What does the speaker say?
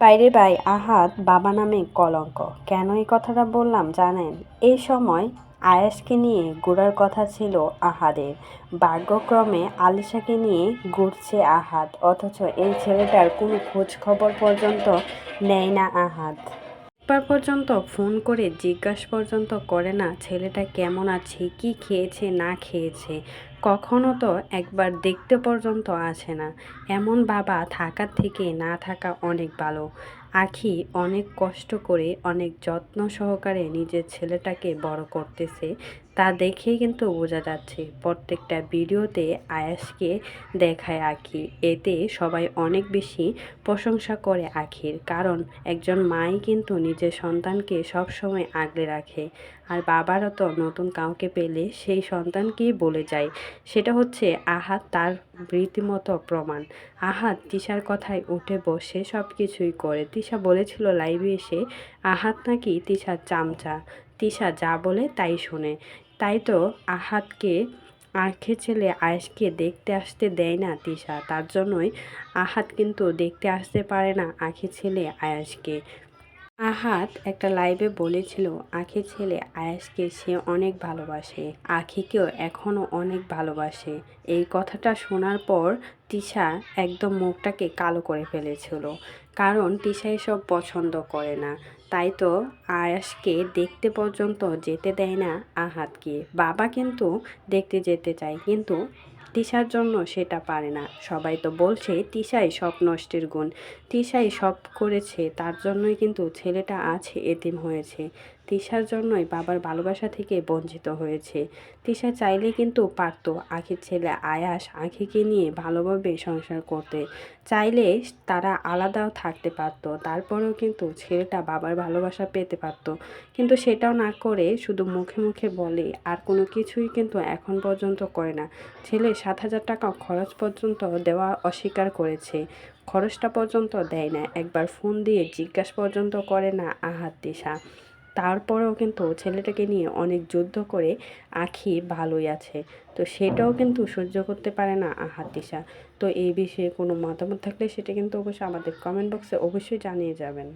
বাইরে বাই আহাত বাবা নামে কলঙ্ক। কেন এই কথাটা বললাম জানেন? এই সময় আয়াসকে নিয়ে ঘোরার কথা ছিল আহাদের। ভাগ্যক্রমে আলিশাকে নিয়ে ঘুরছে আহাদ অথচ এই ছেলেটার কোনো খোঁজ খবর পর্যন্ত নেয় না আহাদ একবার পর্যন্ত ফোন করে জিজ্ঞাসা পর্যন্ত করে না ছেলেটা কেমন আছে, কি খেয়েছে, না খেয়েছে। কখনো তো একবার দেখতে পর্যন্ত আসে না। এমন বাবা থাকার থেকে না থাকা অনেক ভালো। আখি অনেক কষ্ট করে, অনেক যত্ন সহকারে নিজের ছেলেটাকে বড় করতেছে, তা দেখেই কিন্তু বোঝা যাচ্ছে প্রত্যেকটা ভিডিওতে আয়াসকে দেখায় আখি। এতে সবাই অনেক বেশি প্রশংসা করে আখির, কারণ একজন মাই কিন্তু নিজের সন্তানকে সবসময় আগলে রাখে। আর বাবারও তো নতুন কাউকে পেলে সেই সন্তানকেই বলে যায়। সেটা হচ্ছে আহাত তার রীতিমতো প্রমাণ। আহাত তিশার কথায় উঠে বসে সব কিছুই করে। তিশা বলেছিল লাইভে এসে, আহাত নাকি তিশার চামচা? তিশা যা বলে তাই শোনে। তাই তো আহাতকে আখে ছেলে আয়েশকে দেখতে আসতে দেয় না তিশা। তার জন্যই আহাত কিন্তু দেখতে আসতে পারে না আখে ছেলে আয়াসকে। আহাত একটা লাইভে বলেছিল, আখি ছেলে, আয়াসকে সে অনেক ভালোবাসে। আখিকেও এখনও অনেক ভালোবাসে। এই কথাটা শোনার পর তিশা একদম মুখটাকে কালো করে ফেলেছিল, কারণ তিশা এসব পছন্দ করে না। তাই তো আয়াসকে দেখতে পর্যন্ত যেতে দেয় না আহাতকে। বাবা কিন্তু দেখতে যেতে চায়, কিন্তু তিশার জন্য সেটা পারে না। সবাই তো বলছে, তিশাই সব নষ্টের গুণ। তিশাই সব করেছে, তার জন্যই কিন্তু ছেলেটা আছে, এতিম হয়েছে। তিশার জন্যই বাবার ভালোবাসা থেকে বঞ্চিত হয়েছে। তিশা চাইলে কিন্তু পারত আখির ছেলে আয়াস আখিকে নিয়ে ভালোভাবে সংসার করতে। চাইলে তারা আলাদাও থাকতে পারত, তারপরেও কিন্তু ছেলেটা বাবার ভালোবাসা পেতে পারত। কিন্তু সেটাও না করে শুধু মুখে মুখে বলে, আর কোনো কিছুই কিন্তু এখন পর্যন্ত করে না। ছেলে সাত হাজার টাকা খরচ পর্যন্ত দেওয়া অস্বীকার করেছে। খরচটা পর্যন্ত দেয় না, একবার ফোন দিয়ে জিজ্ঞাসা পর্যন্ত করে না আহাত দিশা তারপরেও কিন্তু ছেলেটাকে নিয়ে অনেক যুদ্ধ করে আখি ভালোই আছে। তো সেটাও কিন্তু সহ্য করতে পারে না আহাতিশা তো এই বিষয়ে কোনো মতামত থাকলে সেটা কিন্তু অবশ্যই আমাদের কমেন্ট বক্সে অবশ্যই জানিয়ে যাবেন।